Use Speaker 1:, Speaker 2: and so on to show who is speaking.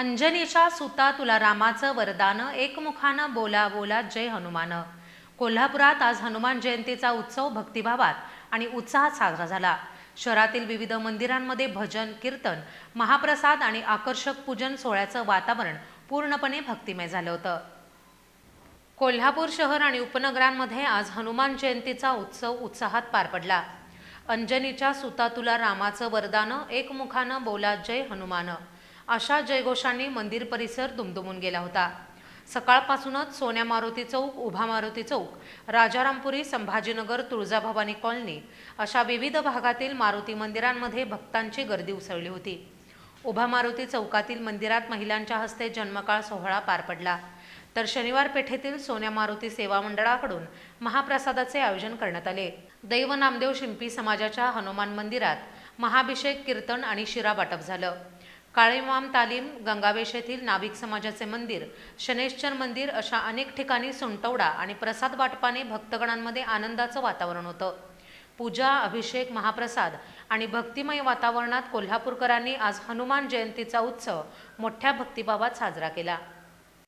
Speaker 1: अंजनीच्या सुता तुला रामाचं वरदान एकमुखानं बोला बोला जय हनुमान. कोल्हापुरात आज हनुमान जयंतीचा उत्सव भक्तिभावात आणि उत्साहात साजरा झाला. शहरातील विविध मंदिरांमध्ये भजन कीर्तन महाप्रसाद आणि आकर्षक पूजन सोहळ्याचं वातावरण पूर्णपणे भक्तिमय झालं होतं. कोल्हापूर शहर आणि उपनगरांमध्ये आज हनुमान जयंतीचा उत्सव उत्साहात पार पडला. अंजनीच्या सुतातुला रामाचं वरदान एकमुखानं बोला जय हनुमान. अशा जयघोषांनी मंदिर परिसर दुमदुमून गेला होता. सकाळपासूनच सोन्या मारुती चौक उभा मारुती चौक राजारामपुरी संभाजीनगर तुळजाभवानी कॉलनी अशा विविध भागातील मारुती मंदिरांमध्ये भक्तांची गर्दी उसळली होती. उभा मारुती चौकातील मंदिरात महिलांच्या हस्ते जन्मकाळ सोहळा पार पडला. तर शनिवार पेठेतील सोन्या मारुती सेवा मंडळाकडून महाप्रसादाचे आयोजन करण्यात आले. दैव नामदेव शिंपी समाजाच्या हनुमान मंदिरात महाभिषेक कीर्तन आणि शिरा वाटप झालं. काळेमाम तालीम गंगावेश येथील नाभिक समाजाचे मंदिर शनेश्चर मंदिर अशा अनेक ठिकाणी सुंटवडा आणि प्रसाद वाटपाने भक्तगणांमध्ये आनंदाचं वातावरण होतं. पूजा अभिषेक महाप्रसाद आणि भक्तिमय वातावरणात कोल्हापूरकरांनी आज हनुमान जयंतीचा उत्सव मोठ्या भक्तिभावात साजरा केला.